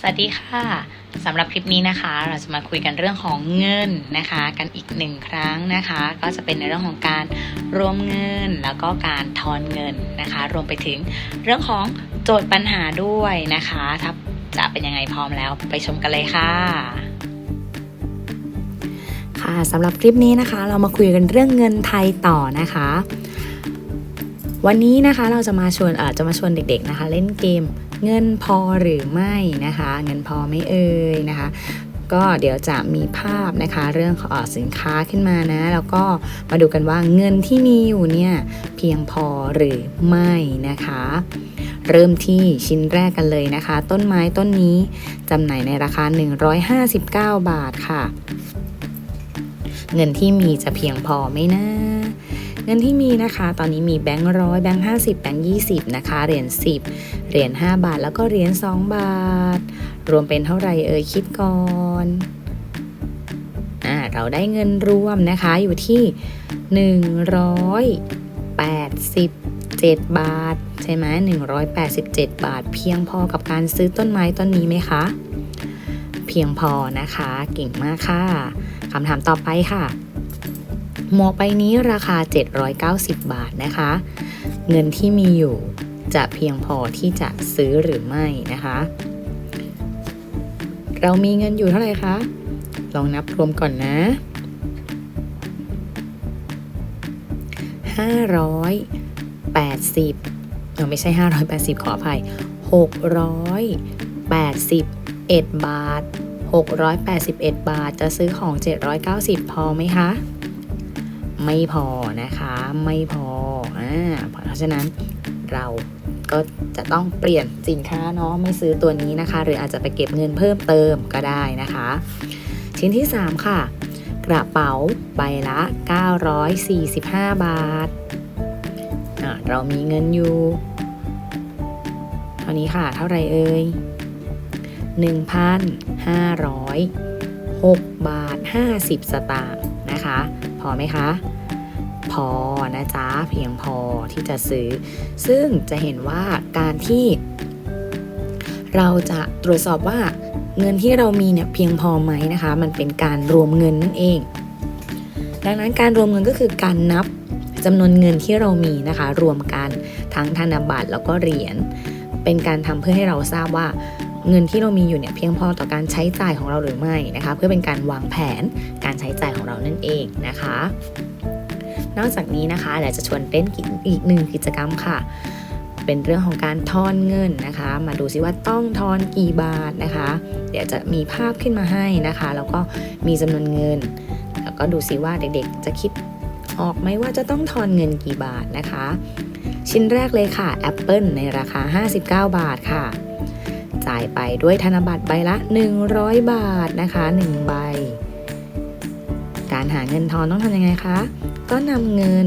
สวัสดีค่ะสำหรับคลิปนี้นะคะ เราจะมาคุยกันเรื่องของเงินนะคะ กันอีกหนึ่งครั้งนะคะ ก็จะเป็นในเรื่องของการรวมเงินแล้วก็การทอนเงินนะคะ รวมไปถึงเรื่องของโจทย์ปัญหาด้วยนะคะถ้าจะเป็นยังไงพร้อมแล้วไปชมกันเลยค่ะค่ะสำหรับคลิปนี้นะคะ เรามาคุยกันเรื่องเงินไทยต่อนะคะวันนี้นะคะเราจะมาชวนเอ่อจะมาชวนเด็กๆนะคะ เล่นเกม เงินพอหรือไม่นะคะ เงินพอไม่เอ่ยนะคะ ก็เดี๋ยวจะมีภาพนะคะ เรื่องของสินค้าขึ้นมานะ แล้วก็มาดูกันว่าเงินที่มีอยู่เนี่ยเพียงพอหรือไม่นะคะเริ่มที่ชิ้นแรกกันเลยนะคะ ต้นไม้ต้นนี้จำหน่ายในราคา 159 บาทค่ะ เงินที่มีจะเพียงพอไหมนะ เงินที่มีนะคะ ตอนนี้มีแบงค์ร้อยแบงค์ห้าสิบแบงค์ยี่สิบนะคะเหรียญสิบเหรียญห้าบาทแล้วก็เหรียญสองบาท รวมเป็นเท่าไหร่เอ่ยคิดก่อนอ่าเราได้เงินรวมนะคะอยู่ที่หนึ่งร้อยแปดสิบเจ็ดบาท ใช่ไหมหนึ่งร้อยแปดสิบเจ็ดบาท เพียงพอกับการซื้อต้นไม้ต้นนี้ไหมคะ เพียงพอนะคะเก่งมากค่ะคำถามต่อไปค่ะ หมวกใบนี้ราคา 790 บาทนะคะ เงินที่มีอยู่จะเพียงพอที่จะซื้อหรือไม่นะคะ เรามีเงินอยู่เท่าไหร่คะ ลองนับรวมก่อนนะ 580เออไม่ใช่ 580 ขออภัย 681 บาท 681 บาทจะซื้อของ 790 พอไหมคะ ไม่พอนะคะไม่พออ่าเพราะฉะนั้นเราก็จะต้องเปลี่ยนสินค้าเนาะไม่ซื้อตัวนี้นะคะ หรืออาจจะไปเก็บเงินเพิ่มเติมก็ได้นะคะ ชิ้นที่ 3 ค่ะ กระเป๋าใบละ 945 บาทอ่าเรามีเงินอยู่ เท่านี้ค่ะ เท่าไหรเอ่ย 1,506 บาท 50 สตางค์นะคะ พอไหมคะ พอนะจ๊ะ เพียงพอที่จะซื้อ ซึ่งจะเห็นว่าการที่ เราจะตรวจสอบว่าเงินที่เรามีเนี่ยเพียงพอไหมนะคะ มันเป็นการรวมเงินนั่นเอง ดังนั้นการรวมเงินก็คือการนับจำนวนเงินที่เรามีนะคะ รวมกันทั้งธนบัตรแล้วก็เหรียญเป็นการทำเพื่อให้เราทราบว่า เงินที่เรามีอยู่เนี่ยเพียงพอต่อการใช้จ่ายของเราหรือไม่นะคะ เพื่อเป็นการวางแผนการใช้จ่ายของเรานั่นเองนะคะ นอกจากนี้นะคะเดี๋ยวจะชวนเล่นอีกหนึ่งกิจกรรมค่ะ เป็นเรื่องของการทอนเงินนะคะ มาดูซิว่าต้องทอนกี่บาทนะคะ เดี๋ยวจะมีภาพขึ้นมาให้นะคะ แล้วก็มีจำนวนเงิน แล้วก็ดูซิว่าเด็กๆ จะคิดออกไหมว่าจะต้องทอนเงินกี่บาทนะคะ ชิ้นแรกเลยค่ะแอปเปิลในราคา 59 บาทค่ะ จ่ายไปด้วยธนบัตรใบละ 100 บาทนะคะ1ใบ การหาเงินทอนต้องทำยังไงคะ ก็นำเงิน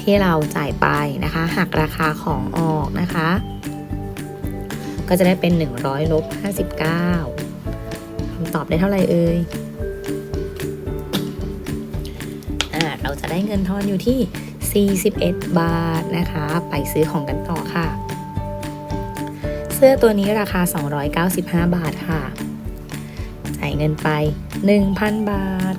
ที่เราจ่ายไปนะคะหักราคาของออกนะคะ ก็จะได้เป็น 100ลบ59คำตอบได้เท่าไหร่เอ่ยอ่าเราจะได้เงินทอนอยู่ที่ 41 บาทนะคะ ไปซื้อของกันต่อค่ะ เสื้อตัวนี้ราคา 295 บาทค่ะ จ่ายเงินไป 1,000 บาท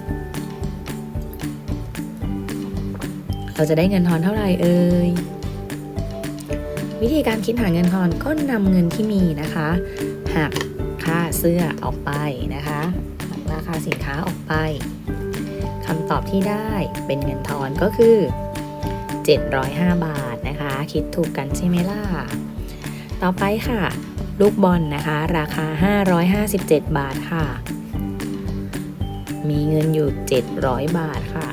เราจะได้เงินทอนเท่าไหร่เอ่ย วิธีการคิดหาเงินทอนก็นำเงินที่มีนะคะหักค่าเสื้อออกไปนะคะราคาสินค้าออกไปคำตอบที่ได้เป็นเงินทอนก็คือ 705 บาทนะคะ คิดถูกกันใช่ไหมล่ะ ต่อไปค่ะ ลูกบอลนะคะ ราคา 557 บาทค่ะ มีเงินอยู่ 700 บาทค่ะ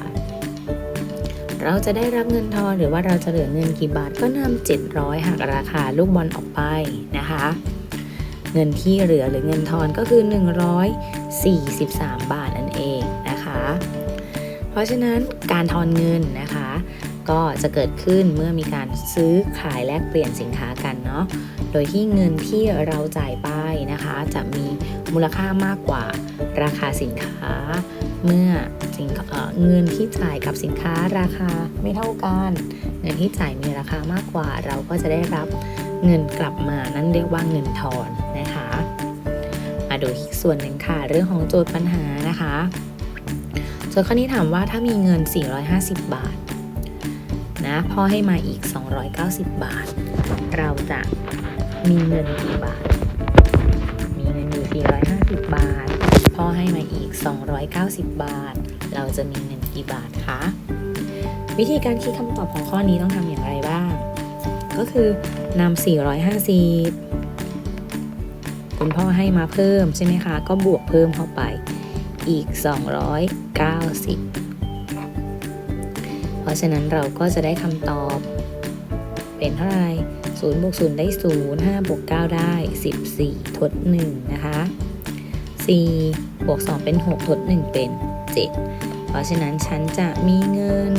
เราจะได้รับเงินทอนหรือว่าเราจะเหลือเงินกี่บาทก็นำ700หักราคาลูกบอลออกไปนะคะ เงินที่เหลือหรือเงินทอนก็คือ 143 บาทนั่นเองนะคะ เพราะฉะนั้นการทอนเงินนะคะก็จะเกิดขึ้นเมื่อมีการซื้อขายแลกเปลี่ยนสินค้ากันเนาะ โดยที่เงินที่เราจ่ายไปนะคะ จะมีมูลค่ามากกว่าราคาสินค้า เมื่อสินเอ่อเงินที่จ่ายกับสินค้าราคาไม่เท่ากัน เงินที่จ่ายมีราคามากกว่า เราก็จะได้รับเงินกลับมานั่นเรียกว่าเงินทอนนะคะมาดูอีกส่วนหนึ่งค่ะ เรื่องของโจทย์ปัญหานะคะโจทย์ข้อนี้ถามว่าถ้ามีเงิน 450 บาทนะพ่อให้มาอีก 290 บาท เราจะ มีเงินกี่บาท มีเงินอยู่ 450 บาท พ่อให้มาอีก 290 บาท เราจะมีเงินกี่บาทคะ วิธีการคิดคำตอบของข้อนี้ต้องทำอย่างไรบ้าง ก็คือนำ 450 คุณพ่อให้มาเพิ่มใช่ไหมคะ ก็บวกเพิ่มเข้าไปอีก 290 เพราะฉะนั้นเราก็จะได้คำตอบเป็นเท่าไหร่ 0บวก0ได้0 5บวก9ได้ 14 ทด 1 นะคะ4บวก2เป็น 6 ทด 1 เป็น 7 เพราะฉะนั้นฉันจะมีเงิน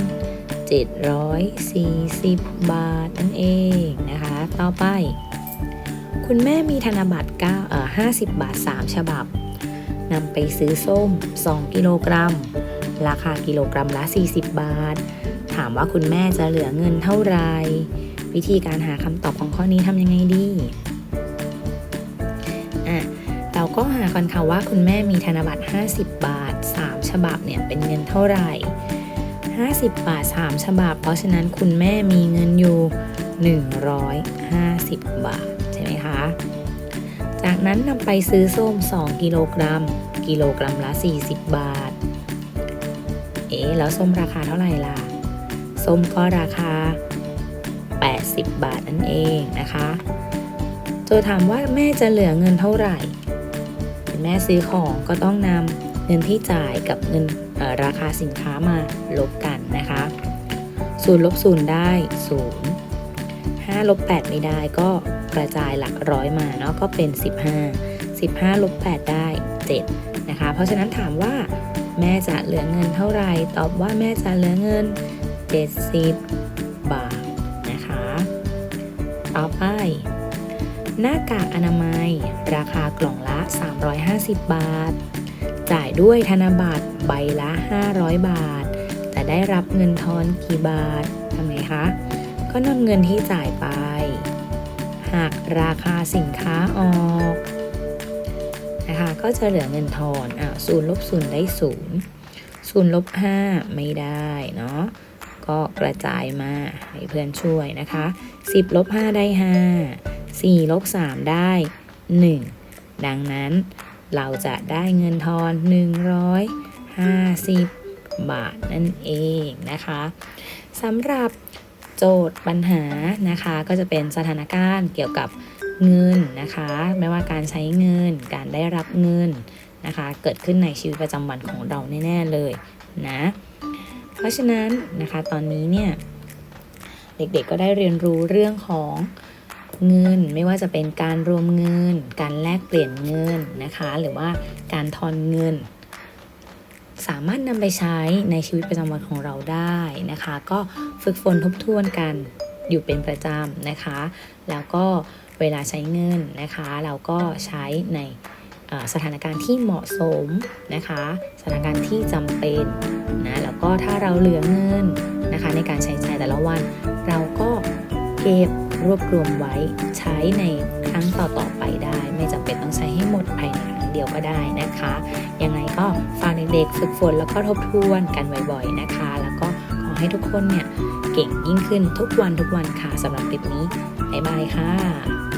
740 บาทนั่นเองนะคะ ต่อไป คุณแม่มีธนบัตร9เอ่อ50 บาท 3 ฉบับนำไปซื้อส้ม 2 กิโลกรัม ราคากิโลกรัมละ 40 บาท ถามว่าคุณแม่จะเหลือเงินเท่าไหร่ วิธีการหาคำตอบของข้อนี้ทำยังไงดีอะเราก็หาก่อนค่ะว่าคุณแม่มีธนบัตร 50 บาท 3 ฉบับเนี่ยเป็นเงินเท่าไหร่ 50 บาท 3 ฉบับ เพราะฉะนั้นคุณแม่มีเงินอยู่ 150 บาท ใช่ไหมคะ จากนั้นนำไปซื้อส้ม 2 กิโลกรัม กิโลกรัมละ 40 บาท เอ๊แล้วส้มราคาเท่าไหร่ล่ะ ส้มก็ราคา 80 บาทนั่นเองนะคะโจถามว่าแม่จะเหลือเงินเท่าไหร่แม่ซื้อของก็ต้องนำเงินที่จ่ายกับเงินออราคาสินค้ามาลบกันนะคะศูนย์ลบศูนย์ได้ศูนย์ห้าลบแปดไม่ได้ก็กระจายหลักร้อยมาเนาะก็เป็น 15 15ลบ8ได้7นะคะ เพราะฉะนั้นถามว่า แม่จะเหลือเงินเท่าไหร่ตอบว่าแม่จะเหลือเงิน 70 บาท ต่อไป หน้ากากอนามัย ราคากล่องละ 350 บาท จ่ายด้วยธนบัตรใบละ 500 บาทแต่ได้รับเงินทอนกี่บาททำไงคะ ก็นำเงินที่จ่ายไปหักราคาสินค้าออกนะคะก็จะเหลือเงินทอนอะศูนย์ลบศูนย์ได้ศูนย์ศูนย์ลบห้าไม่ได้เนาะ ก็กระจายมาให้เพื่อนช่วยนะคะ 10ลบ5ได้ 5 4ลบ3ได้ 1 ดังนั้นเราจะได้เงินทอน 150 บาทนั่นเองนะคะสำหรับโจทย์ปัญหานะคะก็จะเป็นสถานการณ์เกี่ยวกับเงินนะคะ ไม่ว่าการใช้เงินการได้รับเงินนะคะ เกิดขึ้นในชีวิตประจำวันของเราแน่ ๆ เลยนะ ราะฉะนั้นนะคะตอนนี้เนี่ยเด็กๆก็ได้เรียนรู้เรื่องของเงินไม่ว่าจะเป็นการรวมเงิน การแลกเปลี่ยนเงินนะคะ หรือว่าการทอนเงิน สามารถนำไปใช้ในชีวิตประจำวันของเราได้นะคะ ก็ฝึกฝนทบทวนกันอยู่เป็นประจำนะคะ แล้วก็เวลาใช้เงินนะคะ เราก็ใช้ใน สถานการณ์ที่เหมาะสมนะคะ สถานการณ์ที่จำเป็นนะแล้วก็ถ้าเราเหลือเงินนะคะในการใช้จ่ายแต่ละวัน เราก็เก็บรวบรวมไว้ใช้ในครั้งต่อๆไปได้ ไม่จำเป็นต้องใช้ให้หมดภายในครั้งเดียวก็ได้นะคะยังไงก็ฝากเด็กๆฝึกฝนแล้วก็ทบทวนกันบ่อยๆนะคะ แล้วก็ขอให้ทุกคนเนี่ยเก่งยิ่งขึ้นทุกวันทุกวันค่ะสำหรับคลิปนี้บ๊ายบายค่ะ